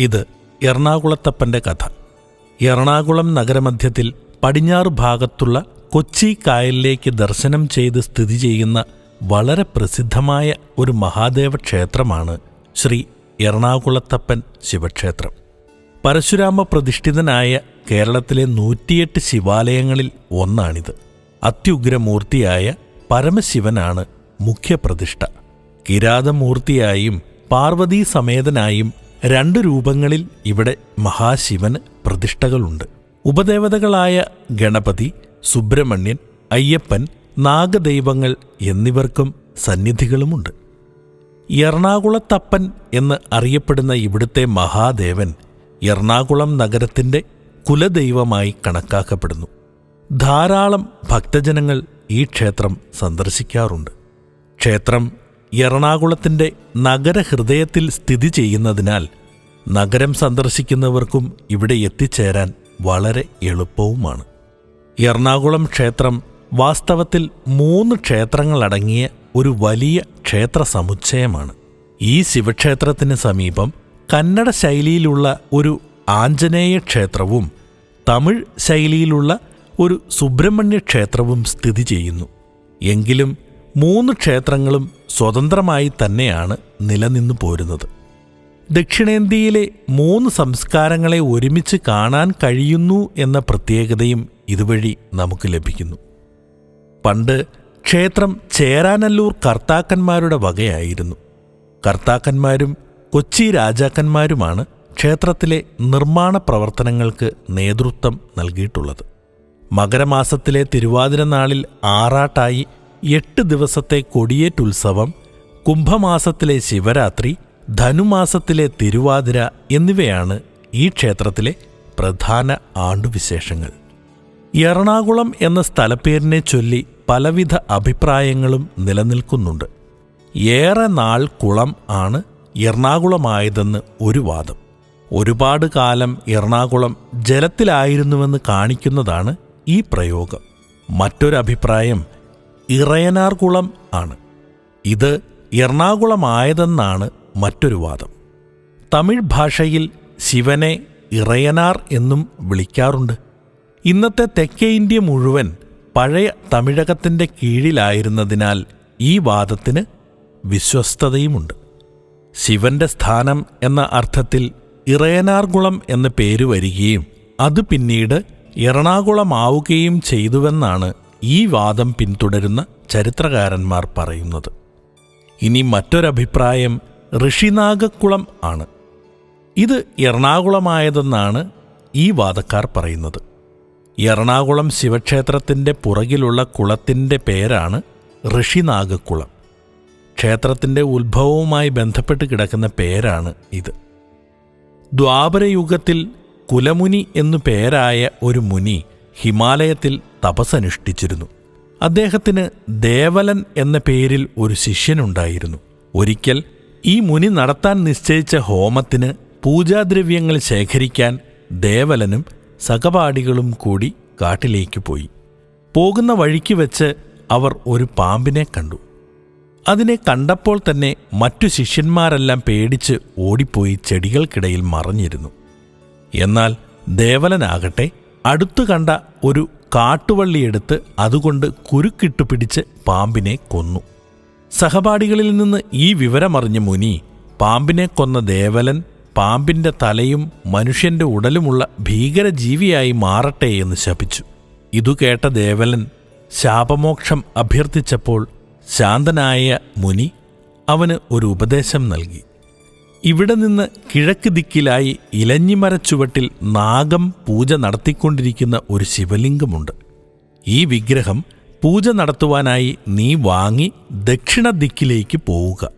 ഇത് എറണാകുളത്തപ്പന്റെ കഥ. എറണാകുളം നഗരമധ്യത്തിൽ പടിഞ്ഞാറ് ഭാഗത്തുള്ള കൊച്ചി കായലിലേക്ക് ദർശനം ചെയ്ത് സ്ഥിതി ചെയ്യുന്ന വളരെ പ്രസിദ്ധമായ ഒരു മഹാദേവ ക്ഷേത്രമാണ് ശ്രീ എറണാകുളത്തപ്പൻ ശിവക്ഷേത്രം. പരശുരാമ പ്രതിഷ്ഠിതനായ കേരളത്തിലെ നൂറ്റിയെട്ട് ശിവാലയങ്ങളിൽ ഒന്നാണിത്. അത്യുഗ്രമൂർത്തിയായ പരമശിവനാണ് മുഖ്യപ്രതിഷ്ഠ. കിരാതമൂർത്തിയായും പാർവതീ സമേതനായും രണ്ട് രൂപങ്ങളിൽ ഇവിടെ മഹാശിവന് പ്രതിഷ്ഠകളുണ്ട്. ഉപദേവതകളായ ഗണപതി സുബ്രഹ്മണ്യൻ അയ്യപ്പൻ നാഗദൈവങ്ങൾ എന്നിവർക്കും സന്നിധികളുമുണ്ട്. എറണാകുളത്തപ്പൻ എന്ന് അറിയപ്പെടുന്ന ഇവിടുത്തെ മഹാദേവൻ എറണാകുളം നഗരത്തിന്റെ കുലദൈവമായി കണക്കാക്കപ്പെടുന്നു. ധാരാളം ഭക്തജനങ്ങൾ ഈ ക്ഷേത്രം സന്ദർശിക്കാറുണ്ട്. ക്ഷേത്രം എറണാകുളത്തിന്റെ നഗരഹൃദയത്തിൽ സ്ഥിതി ചെയ്യുന്നതിനാൽ നഗരം സന്ദർശിക്കുന്നവർക്കും ഇവിടെ എത്തിച്ചേരാൻ വളരെ എളുപ്പവുമാണ്. എറണാകുളം ക്ഷേത്രം വാസ്തവത്തിൽ മൂന്ന് ക്ഷേത്രങ്ങളടങ്ങിയ ഒരു വലിയ ക്ഷേത്ര സമുച്ചയമാണ്. ഈ ശിവക്ഷേത്രത്തിന് സമീപം കന്നഡ ശൈലിയിലുള്ള ഒരു ആഞ്ജനേയ ക്ഷേത്രവും തമിഴ് ശൈലിയിലുള്ള ഒരു സുബ്രഹ്മണ്യ ക്ഷേത്രവും സ്ഥിതി ചെയ്യുന്നു. എങ്കിലും മൂന്ന് ക്ഷേത്രങ്ങളും സ്വതന്ത്രമായി തന്നെയാണ് നിലനിന്നു പോരുന്നത്. ദക്ഷിണേന്ത്യയിലെ മൂന്ന് സംസ്കാരങ്ങളെ ഒരുമിച്ച് കാണാൻ കഴിയുന്നു എന്ന പ്രത്യേകതയും ഇതുവഴി നമുക്ക് ലഭിക്കുന്നു. പണ്ട് ക്ഷേത്രം ചേരാനല്ലൂർ കർത്താക്കന്മാരുടെ വകയായിരുന്നു. കർത്താക്കന്മാരും കൊച്ചി രാജാക്കന്മാരുമാണ് ക്ഷേത്രത്തിലെ നിർമ്മാണ പ്രവർത്തനങ്ങൾക്ക് നേതൃത്വം നൽകിയിട്ടുള്ളത്. മകരമാസത്തിലെ തിരുവാതിര നാളിൽ ആറാട്ടായി എട്ട് ദിവസത്തെ കൊടിയേറ്റുത്സവം കുംഭമാസത്തിലെ ശിവരാത്രി ധനുമാസത്തിലെ തിരുവാതിര എന്നിവയാണ് ഈ ക്ഷേത്രത്തിലെ പ്രധാന ആണ്ടുവിശേഷങ്ങൾ. എറണാകുളം എന്ന സ്ഥലപ്പേരിനെ ചൊല്ലി പലവിധ അഭിപ്രായങ്ങളും നിലനിൽക്കുന്നുണ്ട്. ഏറെ നാൾ കുളം ആണ് എറണാകുളമായതെന്ന് ഒരു വാദം. ഒരുപാട് കാലം എറണാകുളം ജലത്തിലായിരുന്നുവെന്ന് കാണിക്കുന്നതാണ് ഈ പ്രയോഗം. മറ്റൊരഭിപ്രായം ഇറയനാർകുളം ആണ്. ഇത് എറണാകുളമായതെന്നാണ് മറ്റൊരു വാദം. തമിഴ് ഭാഷയിൽ ശിവനെ ഇറയനാർ എന്നും വിളിക്കാറുണ്ട്. ഇന്നത്തെ തെക്കേ ഇന്ത്യ മുഴുവൻ പഴയ തമിഴകത്തിന്റെ കീഴിലായിരുന്നതിനാൽ ഈ വാദത്തിന് വിശ്വസ്തതയുമുണ്ട്. ശിവന്റെ സ്ഥാനം എന്ന അർത്ഥത്തിൽ ഇറയനാർകുളം എന്ന പേര് വരികയും അത് പിന്നീട് എറണാകുളമാവുകയും ചെയ്തുവെന്നാണ് ഈ വാദം പിന്തുടരുന്ന ചരിത്രകാരന്മാർ പറയുന്നത്. ഇനി മറ്റൊരഭിപ്രായം ഋഷിനാഗക്കുളം ആണ്. ഇത് എറണാകുളമായതെന്നാണ് ഈ വാദക്കാർ പറയുന്നത്. എറണാകുളം ശിവക്ഷേത്രത്തിന്റെ പുറകിലുള്ള കുളത്തിന്റെ പേരാണ് ഋഷിനാഗക്കുളം. ക്ഷേത്രത്തിന്റെ ഉത്ഭവവുമായി ബന്ധപ്പെട്ട് കിടക്കുന്ന പേരാണ് ഇത്. ദ്വാപരയുഗത്തിൽ കുലമുനി എന്നു പേരായ ഒരു മുനി ഹിമാലയത്തിൽ തപസ്സനുഷ്ഠിച്ചിരുന്നു. അദ്ദേഹത്തിന് ദേവലൻ എന്ന പേരിൽ ഒരു ശിഷ്യനുണ്ടായിരുന്നു. ഒരിക്കൽ ഈ മുനി നടത്താൻ നിശ്ചയിച്ച ഹോമത്തിന് പൂജാദ്രവ്യങ്ങൾ ശേഖരിക്കാൻ ദേവലനും സഹപാഠികളും കൂടി കാട്ടിലേക്ക് പോയി. പോകുന്ന വഴിക്ക് വെച്ച് അവർ ഒരു പാമ്പിനെ കണ്ടു. അതിനെ കണ്ടപ്പോൾ തന്നെ മറ്റു ശിഷ്യന്മാരെല്ലാം പേടിച്ച് ഓടിപ്പോയി ചെടികൾക്കിടയിൽ മറഞ്ഞിരുന്നു. എന്നാൽ ദേവലനാകട്ടെ അടുത്തു കണ്ട ഒരു കാട്ടുവള്ളിയെടുത്ത് അതുകൊണ്ട് കുരുക്കിട്ടു പിടിച്ച് പാമ്പിനെ കൊന്നു. സഹപാഠികളിൽ നിന്ന് ഈ വിവരമറിഞ്ഞ മുനി പാമ്പിനെ കൊന്ന ദേവലൻ പാമ്പിന്റെ തലയും മനുഷ്യന്റെ ഉടലുമുള്ള ഭീകരജീവിയായി മാറട്ടെ എന്ന് ശപിച്ചു. ഇതു കേട്ട ദേവലൻ ശാപമോക്ഷം അഭ്യർത്ഥിച്ചപ്പോൾ ശാന്തനായ മുനി അവന് ഒരു ഉപദേശം നൽകി. ഇവിടെ നിന്ന് കിഴക്ക് ദിക്കിലായി ഇലഞ്ഞിമരച്ചുവട്ടിൽ നാഗം പൂജ നടത്തിക്കൊണ്ടിരിക്കുന്ന ഒരു ശിവലിംഗമുണ്ട്. ഈ വിഗ്രഹം പൂജ നടത്തുവാനായി നീ വാങ്ങി ദക്ഷിണ ദിക്കിലേക്ക് പോവുക.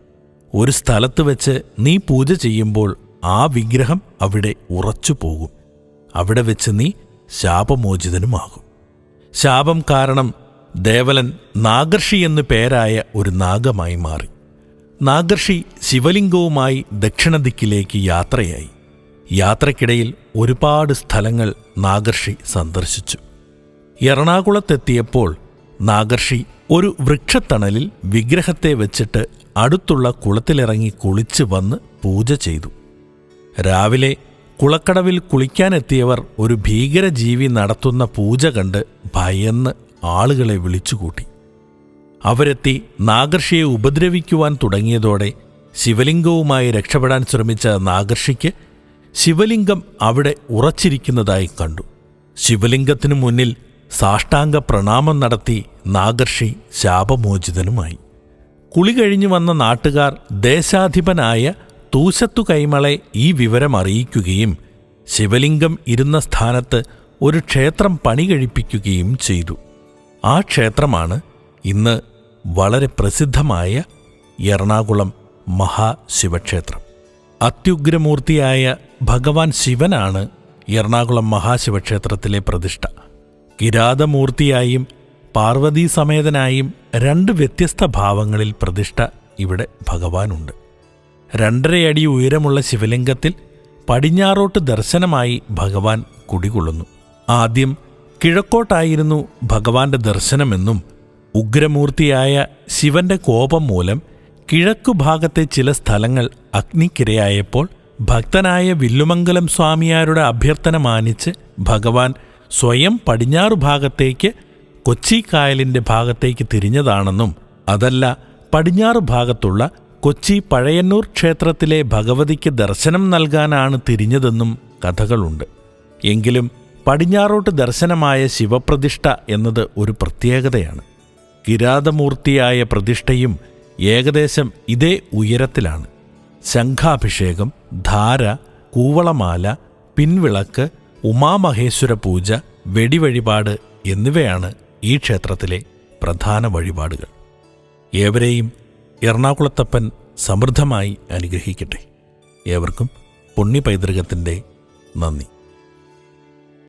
ഒരു സ്ഥലത്ത് വെച്ച് നീ പൂജ ചെയ്യുമ്പോൾ ആ വിഗ്രഹം അവിടെ ഉറച്ചു പോകും. അവിടെ വെച്ച് നീ ശാപമോചിതനുമാകും. ശാപം കാരണം ദേവലൻ നാഗർഷി എന്നു പേരായ ഒരു നാഗമായി മാറി. നാഗർഷി ശിവലിംഗവുമായി ദക്ഷിണദിക്കിലേക്ക് യാത്രയായി. യാത്രക്കിടയിൽ ഒരുപാട് സ്ഥലങ്ങൾ നാഗർഷി സന്ദർശിച്ചു. എറണാകുളത്തെത്തിയപ്പോൾ നാഗർഷി ഒരു വൃക്ഷത്തണലിൽ വിഗ്രഹത്തെ വെച്ചിട്ട് അടുത്തുള്ള കുളത്തിലിറങ്ങി കുളിച്ച് വന്ന് പൂജ ചെയ്തു. രാവിലെ കുളക്കടവിൽ കുളിക്കാനെത്തിയവർ ഒരു ഭീകരജീവി നടത്തുന്ന പൂജ കണ്ട് ഭയന്ന് ആളുകളെ വിളിച്ചുകൂട്ടി. അവരെത്തി നാഗർഷിയെ ഉപദ്രവിക്കുവാൻ തുടങ്ങിയതോടെ ശിവലിംഗവുമായി രക്ഷപ്പെടാൻ ശ്രമിച്ച നാഗർഷിക്ക് ശിവലിംഗം അവിടെ ഉറച്ചിരിക്കുന്നതായി കണ്ടു. ശിവലിംഗത്തിനു മുന്നിൽ സാഷ്ടാംഗ പ്രണാമം നടത്തി നാഗർഷി ശാപമോചിതനുമായി. കുളി കഴിഞ്ഞു വന്ന നാട്ടുകാർ ദേശാധിപനായ തൂശത്തു കൈമളെ ഈ വിവരം അറിയിക്കുകയും ശിവലിംഗം ഇരുന്ന സ്ഥാനത്ത് ഒരു ക്ഷേത്രം പണി കഴിപ്പിക്കുകയും ചെയ്തു. ആ ക്ഷേത്രമാണ് ഇന്ന് വളരെ പ്രസിദ്ധമായ എറണാകുളം മഹാശിവക്ഷേത്രം. അത്യുഗ്രമൂർത്തിയായ ഭഗവാൻ ശിവനാണ് എറണാകുളം മഹാശിവക്ഷേത്രത്തിലെ പ്രതിഷ്ഠ. കിരാതമൂർത്തിയായും പാർവതീ സമേതനായും രണ്ട് വ്യത്യസ്ത ഭാവങ്ങളിൽ പ്രതിഷ്ഠ ഇവിടെ ഭഗവാനുണ്ട്. രണ്ടരയടി ഉയരമുള്ള ശിവലിംഗത്തിൽ പടിഞ്ഞാറോട്ട് ദർശനമായി ഭഗവാൻ കുടികൊള്ളുന്നു. ആദ്യം കിഴക്കോട്ടായിരുന്നു ഭഗവാന്റെ ദർശനമെന്നും ഉഗ്രമൂർത്തിയായ ശിവന്റെ കോപം മൂലം കിഴക്കു ഭാഗത്തെ ചില സ്ഥലങ്ങൾ അഗ്നിക്കിരയായപ്പോൾ ഭക്തനായ വില്ലുമംഗലം സ്വാമിയാരുടെ അഭ്യർത്ഥന മാനിച്ച് ഭഗവാൻ സ്വയം പടിഞ്ഞാറു ഭാഗത്തേക്ക് കൊച്ചി കായലിന്റെ ഭാഗത്തേക്ക് തിരിഞ്ഞതാണെന്നും അതല്ല പടിഞ്ഞാറ് ഭാഗത്തുള്ള കൊച്ചി പഴയന്നൂർ ക്ഷേത്രത്തിലെ ഭഗവതിക്ക് ദർശനം നൽകാനാണ് തിരിഞ്ഞതെന്നും കഥകളുണ്ട്. എങ്കിലും പടിഞ്ഞാറോട്ട് ദർശനമായ ശിവപ്രതിഷ്ഠ എന്നത് ഒരു പ്രത്യേകതയാണ്. കിരാതമൂർത്തിയായ പ്രതിഷ്ഠയും ഏകദേശം ഇതേ ഉയരത്തിലാണ്. ശംഖാഭിഷേകം ധാര കൂവളമാല പിൻവിളക്ക് ഉമാമഹേശ്വര പൂജ വെടിവഴിപാട് എന്നിവയാണ് ഈ ക്ഷേത്രത്തിലെ പ്രധാന വഴിപാടുകൾ. ഏവരെയും എറണാകുളത്തപ്പൻ സമൃദ്ധമായി അനുഗ്രഹിക്കട്ടെ. ഏവർക്കും പുണ്യപൈതൃകത്തിന്റെ നന്ദി.